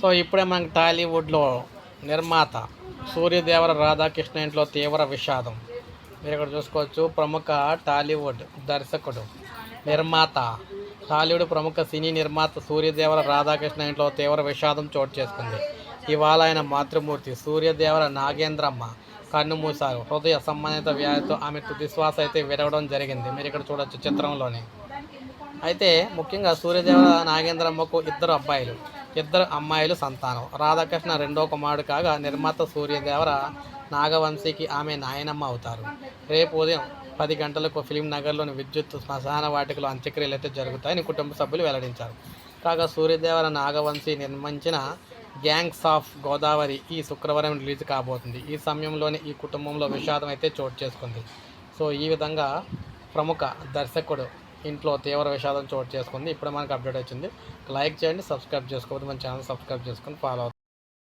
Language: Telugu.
సో ఇప్పుడే మనకి టాలీవుడ్లో నిర్మాత సూర్యదేవర రాధాకృష్ణ ఇంట్లో తీవ్ర విషాదం. మీరు ఇక్కడ చూసుకోవచ్చు ప్రముఖ టాలీవుడ్ దర్శకుడు నిర్మాత టాలీవుడ్ ప్రముఖ సినీ నిర్మాత సూర్యదేవర రాధాకృష్ణ ఇంట్లో తీవ్ర విషాదం చోటు చేసుకుంది. ఇవాళ ఆయన మాతృమూర్తి సూర్యదేవర నాగేంద్రమ్మ కన్ను మూశారు. హృదయ సంబంధిత వ్యాధితో ఆమె తుదిశ్వాస అయితే విరవడం జరిగింది. మీరు ఇక్కడ చూడొచ్చు చిత్రంలోనే. అయితే ముఖ్యంగా సూర్యదేవర నాగేంద్రమ్మకు ఇద్దరు అబ్బాయిలు. ఇద్దరు అమ్మాయిలు సంతానం. రాధాకృష్ణ రెండో కుమారుడు కాగా నిర్మాత సూర్యదేవర నాగవంశీకి ఆమె నాయనమ్మ అవుతారు. రేపు ఉదయం పది గంటలకు ఫిలిం నగర్లోని విద్యుత్ శ్మశాన వాటికలో అంత్యక్రియలు అయితే జరుగుతాయని కుటుంబ సభ్యులు వెల్లడించారు. కాగా సూర్యదేవర నాగవంశీ నిర్మించిన గ్యాంగ్స్ ఆఫ్ గోదావరి ఈ శుక్రవారం రిలీజ్ కాబోతుంది. ఈ సమయంలోనే ఈ కుటుంబంలో విషాదం అయితే చోటు చేసుకుంది. సో ఈ విధంగా ప్రముఖ దర్శకుడు ఇంట్లో తీవ్ర విషాదం చోటు చేసుకుంది. ఇప్పుడు మనకు అప్డేట్ వచ్చింది. లైక్ చేయండి సబ్స్క్రైబ్ చేసుకోవద్దు. మన ఛానల్ సబ్స్క్రైబ్ చేసుకొని ఫాలో అవుతుంది